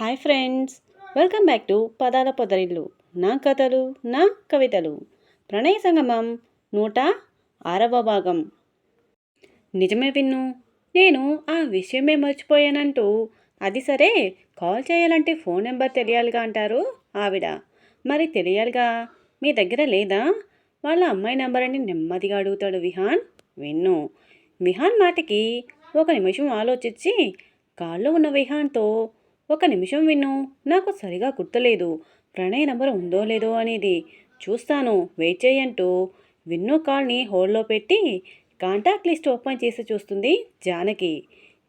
Hi friends welcome back to పదాల పొదరిల్లు. నా కథలు నా కవితలు. ప్రణయ సంగమం నూట ఆరవ భాగం. నిజమే విన్ను నేను ఆ విషయమే మర్చిపోయానంటూ. అది సరే కాల్ చేయాలంటే ఫోన్ నెంబర్ తెలియాలిగా అంటారు ఆవిడ. మరి తెలియాలిగా? మీ దగ్గర లేదా? వాళ్ళ అమ్మాయి నెంబర్ అని నెమ్మదిగా అడుగుతాడు విహాన్. విన్ను విహాన్ మాటకి ఒక నిమిషం ఆలోచించి కాళ్ళు ఉన్న విహాన్తో ఒక నిమిషం విన్ను. నాకు సరిగా గుర్తులేదు. ప్రణయ్ నంబర్ ఉందో లేదో అనేది. చూస్తాను. వెయిట్ చేయంటూ. విన్ను కాల్ని హోల్డ్లో పెట్టి కాంటాక్ట్ లిస్ట్ ఓపెన్ చేసి చూస్తుంది జానకి.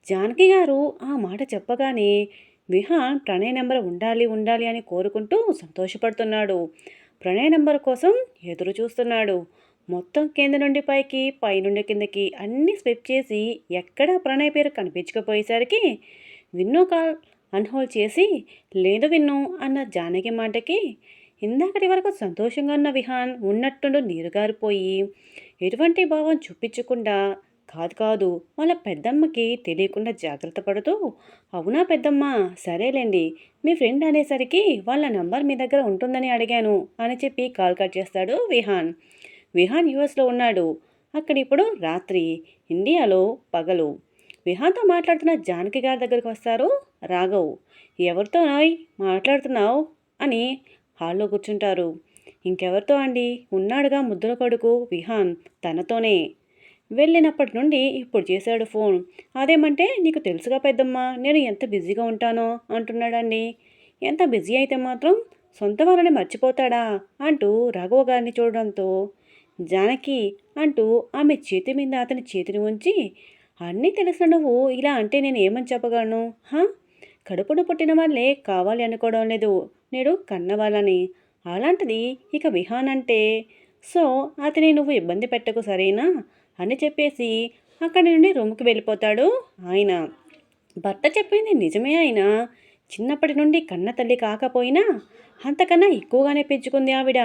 జానకి గారు ఆ మాట చెప్పగానే విహాన్ ప్రణయ్ నెంబర్ ఉండాలి ఉండాలి అని కోరుకుంటూ సంతోషపడుతున్నాడు. ప్రణయ్ నెంబర్ కోసం ఎదురు చూస్తున్నాడు. మొత్తం కింద నుండి పైకి పై నుండి కిందకి అన్ని స్విప్ చేసి ఎక్కడ ప్రణయ్ పేరు కనిపించకపోయేసరికి విన్నో కాల్ అన్హోల్డ్ చేసి లేదు విన్ను అన్న జానకి మాటకి ఇందాకటి వరకు సంతోషంగా ఉన్న విహాన్ ఉన్నట్టుండు నీరుగారిపోయి ఎటువంటి భావం చూపించకుండా కాదు కాదు వాళ్ళ పెద్దమ్మకి తెలియకుండా జాగ్రత్త పడుతూ అవునా పెద్దమ్మ సరేలేండి మీ ఫ్రెండ్ అనేసరికి వాళ్ళ నంబర్ మీ దగ్గర ఉంటుందని అడిగాను అని చెప్పి కాల్ కట్ చేస్తాడు విహాన్. విహాన్ యుఎస్లో ఉన్నాడు. అక్కడ ఇప్పుడు రాత్రి ఇండియాలో పగలు. విహాన్తో మాట్లాడుతున్న జానకి గారి దగ్గరికి వస్తారు. రాఘవ్ ఎవరితో నాయ్? మాట్లాడుతున్నావు? అని హాల్లో కూర్చుంటారు. ఇంకెవరితో అండి? ఉన్నాడుగా ముద్దుల కొడుకు విహాన్ తనతోనే. వెళ్ళినప్పటి నుండి ఇప్పుడు చేశాడు ఫోన్. అదేమంటే నీకు తెలుసుగా పెద్దమ్మ నేను ఎంత బిజీగా ఉంటానో? అంటున్నాడండి. ఎంత బిజీ అయితే మాత్రం సొంత వాళ్ళని మర్చిపోతాడా? అంటూ రాఘవ గారిని చూడడంతో జానకి అంటూ ఆమె చేతి మీద అతని చేతిని ఉంచి అన్నీ తెలుసు నువ్వు. ఇలా అంటే నేను ఏమని చెప్పగలను? హా? కడుపును పుట్టిన వాళ్ళే కావాలి అనుకోవడం లేదు. నేడు కన్నవాళ్ళని. అలాంటిది ఇక విహాన్ అంటే. సో అతని నువ్వు ఇబ్బంది పెట్టకు సరేనా? అని చెప్పేసి అక్కడి నుండి రూమ్కి వెళ్ళిపోతాడు ఆయన. భర్త చెప్పింది నిజమే అయినా చిన్నప్పటి నుండి కన్న తల్లి కాకపోయినా అంతకన్నా ఎక్కువగానే పెంచుకుంది ఆవిడ.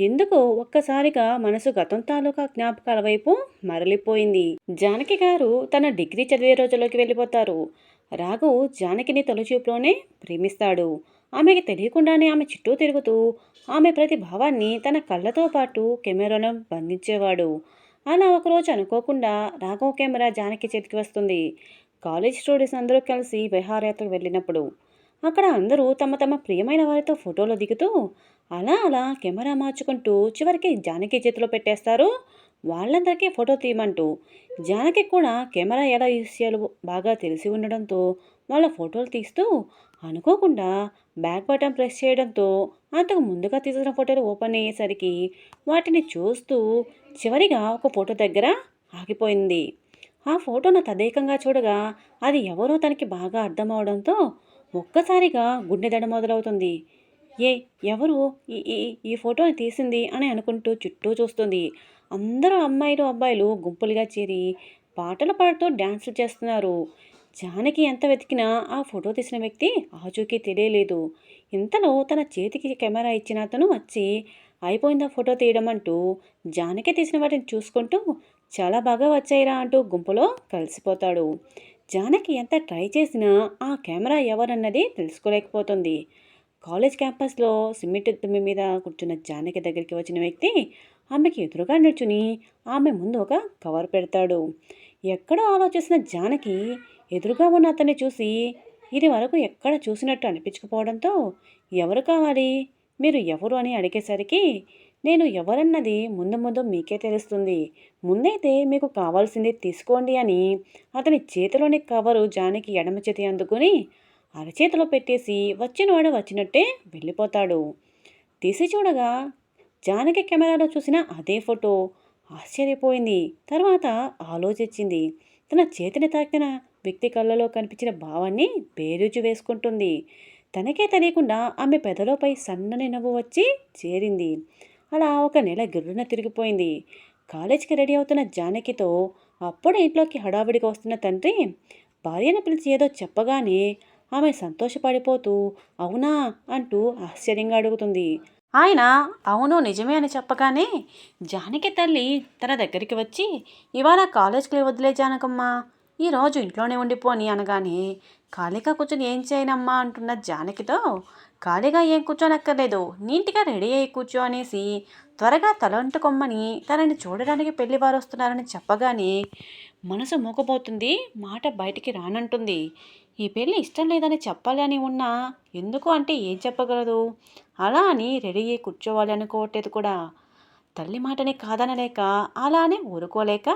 ఎందుకు ఒక్కసారిగా మనసు గతం తాలూకా జ్ఞాపకాల వైపు మరలిపోయింది. జానకి గారు తన డిగ్రీ చదివే రోజుల్లోకి వెళ్ళిపోతారు. రాఘు జానకిని తొలిచూపులోనే ప్రేమిస్తాడు. ఆమెకి తెలియకుండానే ఆమె చుట్టూ తిరుగుతూ ఆమె ప్రతి భావాన్ని తన కళ్ళతో పాటు కెమెరాలో బంధించేవాడు. అలా ఒకరోజు అనుకోకుండా రాఘవ్ కెమెరా జానకి చేతికి వస్తుంది. కాలేజ్ స్టూడెంట్స్ అందరూ కలిసి విహారయాత్రకు వెళ్ళినప్పుడు అక్కడ అందరూ తమ తమ ప్రియమైన వారితో ఫోటోలు దిగుతూ అలా అలా కెమెరా మార్చుకుంటూ చివరికి జానకి చేతిలో పెట్టేస్తారు. వాళ్ళందరికీ ఫోటో తీయమంటూ జానకి కూడా కెమెరా ఎలా యూస్ చేయాలో బాగా తెలిసి ఉండడంతో వాళ్ళ ఫోటోలు తీస్తూ అనుకోకుండా బ్యాక్ బటన్ ప్రెస్ చేయడంతో అంతకు ముందుగా తీసిన ఫోటోలు ఓపెన్ అయ్యేసరికి వాటిని చూస్తూ చివరిగా ఒక ఫోటో దగ్గర ఆగిపోయింది. ఆ ఫోటోను తదేకంగా చూడగా అది ఎవరో తనకి బాగా అర్థమవడంతో ఒక్కసారిగా గుండె దడ మొదలవుతుంది. ఏ ఎవరు ఈ ఈ ఫోటోని తీసింది అని అనుకుంటూ చుట్టూ చూస్తుంది. అందరూ అమ్మాయిలు అబ్బాయిలు గుంపులుగా చేరి పాటలు పాడుతూ డ్యాన్సులు చేస్తున్నారు. జానకి ఎంత వెతికినా ఆ ఫోటో తీసిన వ్యక్తి ఆచూకీ తెలియలేదు. ఇంతలో తన చేతికి కెమెరా ఇచ్చిన అతను వచ్చి అయిపోయిందా ఫోటో తీయడం? అంటూ జానకి తీసిన వాటిని చూసుకుంటూ చాలా బాగా వచ్చాయిరా అంటూ గుంపులో కలిసిపోతాడు. జానకి ఎంత ట్రై చేసినా ఆ కెమెరా ఎవరన్నది తెలుసుకోలేకపోతుంది. కాలేజ్ క్యాంపస్లో సిమెంట్ తుమ్మి మీద కూర్చున్న జానకి దగ్గరికి వచ్చిన వ్యక్తి ఆమెకి ఎదురుగా నిల్చుని ఆమె ముందు ఒక కవర్ పెడతాడు. ఎక్కడో ఆలోచిస్తున్న జానకి ఎదురుగా ఉన్న అతన్ని చూసి ఇది వరకు ఎక్కడ చూసినట్టు అనిపించకపోవడంతో ఎవరు కావాలి? మీరు ఎవరు? అని అడిగేసరికి నేను ఎవరన్నది ముందు ముందు మీకే తెలుస్తుంది. ముందైతే మీకు కావాల్సింది తీసుకోండి అని అతని చేతిలోని కవరు జానికి ఎడమ చేతి అందుకుని అరచేతిలో పెట్టేసి వచ్చినవాడు వచ్చినట్టే వెళ్ళిపోతాడు. తీసి చూడగా జానకి కెమెరాలో చూసిన అదే ఫోటో ఆశ్చర్యపోయింది. తర్వాత ఆలోచించింది. తన చేతిని తాకిన వ్యక్తి కళ్ళలో కనిపించిన భావాన్ని బేరుజు వేసుకుంటుంది. తనకే తెలియకుండా ఆమె పెదలోపై సన్నని నవ్వు వచ్చి చేరింది. అలా ఒక నెల గిర్రున తిరిగిపోయింది. కాలేజీకి రెడీ అవుతున్న జానకితో అప్పుడే ఇంట్లోకి హడావిడిగా వస్తున్న తండ్రి భార్యను పిలిచి ఏదో చెప్పగానే ఆమె సంతోషపడిపోతూ అవునా? అంటూ ఆశ్చర్యంగా అడుగుతుంది. ఆయన అవును నిజమే అని చెప్పగానే జానకి తల్లి తన దగ్గరికి వచ్చి ఇవాళ కాలేజ్కి వదిలే జానకమ్మా ఈరోజు ఇంట్లోనే ఉండిపోని అనగానే ఖాళీగా కూర్చొని ఏం చేయనమ్మా అంటున్న జానకితో ఖాళీగా ఏం కూర్చోనక్కర్లేదు. నీట్గా రెడీ అయ్యి కూర్చో అనేసి త్వరగా తలంటుకొమ్మని తనని చూడడానికి పెళ్ళి వారు వస్తున్నారని చెప్పగానే మనసు మూకపోతుంది మాట బయటికి రానంటుంది. ఈ పెళ్ళి ఇష్టం లేదని చెప్పాలి అని ఉన్నా ఎందుకు అంటే ఏం చెప్పగలదు? అలా అని రెడీ అయ్యి కూర్చోవాలి అనుకోవట్లేదు కూడా. తల్లి మాటని కాదనలేక అలానే ఊరుకోలేక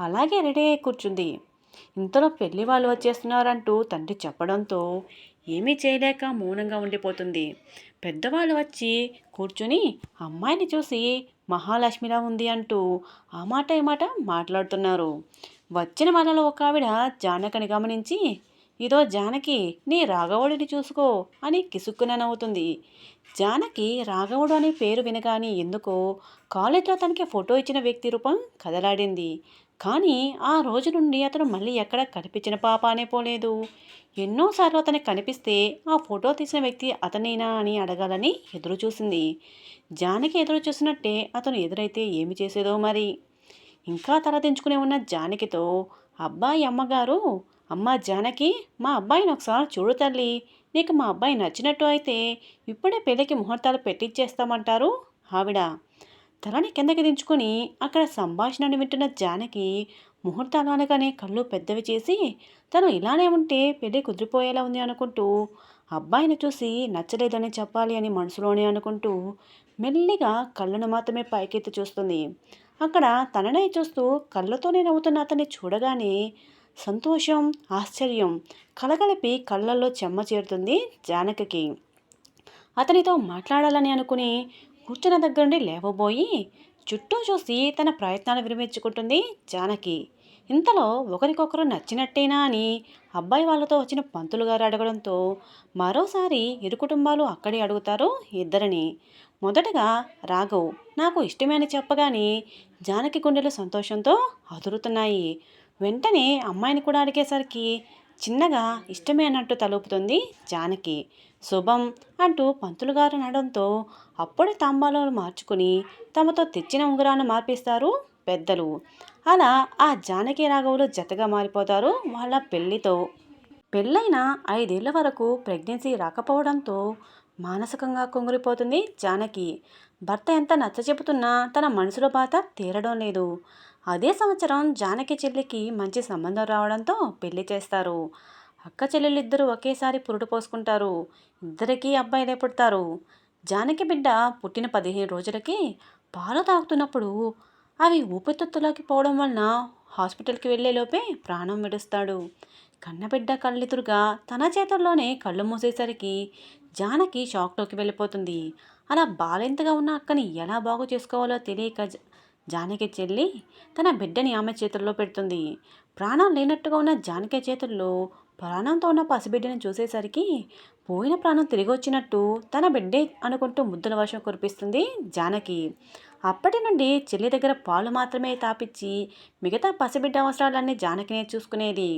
అలాగే రెడీ అయ్యి కూర్చుంది. ఇంతలో పెళ్ళి వాళ్ళు వచ్చేస్తున్నారంటూ తండ్రి చెప్పడంతో ఏమీ చేయలేక మౌనంగా ఉండిపోతుంది. పెద్దవాళ్ళు వచ్చి కూర్చుని అమ్మాయిని చూసి మహాలక్ష్మిలా ఉంది అంటూ ఆ మాట ఈ మాట మాట్లాడుతున్నారు. వచ్చిన వాళ్ళలో ఒక ఆవిడ జానకని గమనించి ఇదో జానకి నీ రాఘవుడిని చూసుకో అని కిసుక్కున నవ్వుతుంది. జానకి రాఘవుడు అనే పేరు వినగానే ఎందుకో కాలేజ్లో తనకి ఫోటో ఇచ్చిన వ్యక్తి రూపం కదలాడింది. కానీ ఆ రోజు నుండి అతను మళ్ళీ ఎక్కడ కనిపించిన పాపానే పోలేదు. ఎన్నోసార్లు అతనికి కనిపిస్తే ఆ ఫోటో తీసిన వ్యక్తి అతనేనా అని అడగాలని ఎదురు చూసింది జానకి ఎదురు చూసినట్టే అతను ఎదురైతే ఏమి చేసేదో మరి. ఇంకా తలదించుకునే ఉన్న జానకితో అబ్బాయి అమ్మగారు అమ్మ జానకి మా అబ్బాయిని ఒకసారి చూడు తల్లి నీకు మా అబ్బాయి నచ్చినట్టు అయితే ఇప్పుడే పెళ్ళికి ముహూర్తాలు పెట్టించేస్తామంటారు ఆవిడ. తలని కిందకి దించుకొని అక్కడ సంభాషణను వింటున్న జానకి ముహూర్తాలు అనగానే కళ్ళు పెద్దవి చేసి తను ఇలానే ఉంటే పెళ్ళి కుదిరిపోయేలా ఉంది అనుకుంటూ అబ్బాయిని చూసి నచ్చలేదని చెప్పాలి అని మనసులోనే అనుకుంటూ మెల్లిగా కళ్ళను మాత్రమే పైకెత్తి చూస్తుంది. అక్కడ తననే చూస్తూ కళ్ళతోనే నవ్వుతున్న అతన్ని చూడగానే సంతోషం ఆశ్చర్యం కలగలిపి కళ్ళల్లో చెమ్మ చేరుతుంది జానకికి. అతనితో మాట్లాడాలని అనుకుని కూర్చున్న దగ్గర నుండి లేవబోయి చుట్టూ చూసి తన ప్రయత్నాలు విరమించుకుంటుంది జానకి. ఇంతలో ఒకరికొకరు నచ్చినట్టేనా అని అబ్బాయి వాళ్ళతో వచ్చిన పంతులు గారు అడగడంతో మరోసారి ఇరు కుటుంబాలు అక్కడే అడుగుతారు ఇద్దరిని. మొదటగా రాఘవ్ నాకు ఇష్టమే అని చెప్పగానే జానకి గుండెలు సంతోషంతో అదురుతున్నాయి. వెంటనే అమ్మాయిని కూడా అడిగేసరికి చిన్నగా ఇష్టమే అన్నట్టు తలుపుతుంది జానకి. శుభం అంటూ పంతులు గారు అనడంతో అప్పుడే తాంబాలను మార్చుకుని తమతో తెచ్చిన ఉంగరాన్ని మార్పిస్తారు పెద్దలు. అలా ఆ జానకి రాఘవులు జతగా మారిపోతారు వాళ్ళ పెళ్ళితో. పెళ్ళైన ఐదేళ్ళ వరకు ప్రెగ్నెన్సీ రాకపోవడంతో మానసికంగా కుంగిరిపోతుంది జానకి. భర్త ఎంత నచ్చ చెబుతున్నా తన మనసులో బాధ తీరడం లేదు. అదే సంవత్సరం జానకి చెల్లికి మంచి సంబంధం రావడంతో పెళ్ళి చేస్తారు. అక్క చెల్లెలిద్దరూ ఒకేసారి పురుడు పోసుకుంటారు. ఇద్దరికీ అబ్బాయిలే పుడతారు. జానకి బిడ్డ పుట్టిన పదిహేను రోజులకి పాలు తాగుతున్నప్పుడు అవి ఊపిరితిత్తులోకి పోవడం వలన హాస్పిటల్కి వెళ్ళేలోపే ప్రాణం విడుస్తాడు. కన్నబిడ్డ కళ్ళెదురుగా తన చేతుల్లోనే కళ్ళు మూసేసరికి జానకి షాక్లోకి వెళ్ళిపోతుంది. అలా బాలెంతగా ఉన్న అక్కని ఎలా బాగు చేసుకోవాలో తెలియక జానకి చెల్లి తన బిడ్డని ఆమె చేతుల్లో పెడుతుంది. ప్రాణం లేనట్టుగా ఉన్న జానకి చేతుల్లో ప్రాణంతో ఉన్న పసిబిడ్డని చూసేసరికి పోయిన ప్రాణం తిరిగి వచ్చినట్టు తన బిడ్డే అనుకుంటూ ముద్దుల వర్షం కురిపిస్తుంది జానకి. అప్పటి నుండి చెల్లి దగ్గర పాలు మాత్రమే తాపిచ్చి మిగతా పసిబిడ్డ అవసరాలన్నీ జానకినే చూసుకునేది.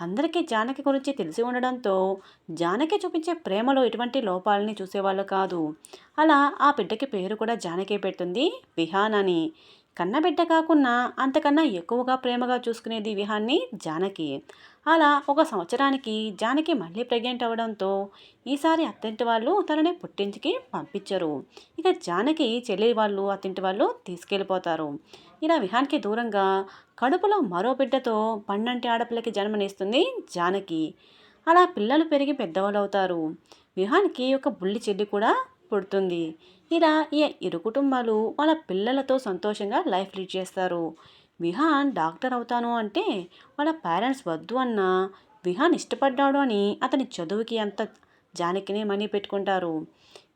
అందరికీ జానకి గురించి తెలిసి ఉండడంతో జానకి చూపించే ప్రేమలో ఎటువంటి లోపాలని చూసేవాళ్ళు కాదు. అలా ఆ బిడ్డకి పేరు కూడా జానకే పెడుతుంది విహాన్ అని కన్నబిడ్డ కాకుండా అంతకన్నా ఎక్కువగా ప్రేమగా చూసుకునేది విహాన్ని జానకి. అలా ఒక సంవత్సరానికి జానకి మళ్ళీ ప్రెగ్నెంట్ అవ్వడంతో ఈసారి అత్తింటి వాళ్ళు తనని పుట్టింటికి పంపించరు. ఇక జానకి చెల్లి వాళ్ళు అత్తింటి వాళ్ళు తీసుకెళ్ళిపోతారు. ఇలా విహాన్కి దూరంగా కడుపులో మరో బిడ్డతో పన్నంటి ఆడపిల్లకి జన్మనిస్తుంది జానకి. అలా పిల్లలు పెరిగి పెద్దవాళ్ళు అవుతారు విహాన్కి ఒక బుల్లి చెల్లి కూడా పుడుతుంది. ఇలా ఈ ఇరు కుటుంబాలు వాళ్ళ పిల్లలతో సంతోషంగా లైఫ్ లీడ్ చేస్తారు. విహాన్ డాక్టర్ అవుతాను అంటే వాళ్ళ పేరెంట్స్ వద్దు అన్న విహాన్ ఇష్టపడ్డాడు అని అతని చదువుకి అంత జానకినే మనీ పెట్టుకుంటారు.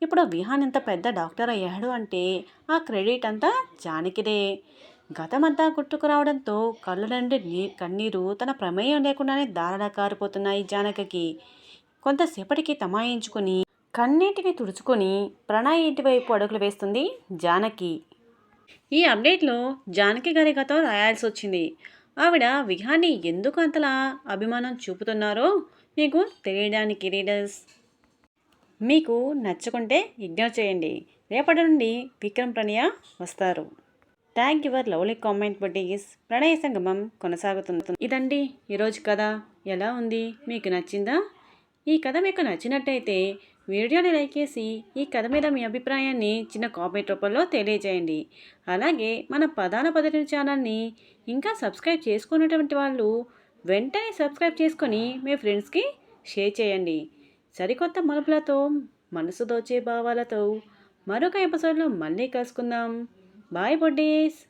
ఇప్పుడు విహాన్ ఇంత పెద్ద డాక్టర్ అయ్యాడు అంటే ఆ క్రెడిట్ అంతా జానకిదే. గతమంతా గుర్తుకు కళ్ళు నుండి నీ కన్నీరు తన ప్రమేయం లేకుండానే దారణ కారిపోతున్నాయి జానకకి. కొంతసేపటికి తమాయించుకొని కన్నీటిని తుడుచుకొని ప్రణయ్ ఇంటి వైపు అడుగులు వేస్తుంది జానకి. ఈ అప్డేట్లో జానకి గారి గతం రాయాల్సి వచ్చింది. ఆవిడ విహాన్ని ఎందుకు అంతలా అభిమానం చూపుతున్నారో మీకు తెలియడానికి రీడర్స్. మీకు నచ్చుకుంటే ఇగ్నోర్ చేయండి. రేపటి నుండి విక్రమ్ ప్రణయ వస్తారు. Thank your lovely comment buddies ప్రణయ సంగమం కొనసాగుతుంది. ఇదండి ఈరోజు కథ. ఎలా ఉంది? మీకు నచ్చిందా? ఈ కథ మీకు నచ్చినట్టయితే వీడియోని లైక్ చేసి ఈ కథ మీద మీ అభిప్రాయాన్ని చిన్న కామెంట్ రూపంలో తెలియజేయండి. అలాగే మన ప్రధాన పదవి ఛానల్ని ఇంకా సబ్స్క్రైబ్ చేసుకున్నటువంటి వాళ్ళు వెంటనే సబ్స్క్రైబ్ చేసుకొని మీ ఫ్రెండ్స్కి షేర్ చేయండి. సరికొత్త మలుపులతో మనసు దోచే భావాలతో మరొక ఎపిసోడ్లో మళ్ళీ కలుసుకుందాం. Bye, buddies.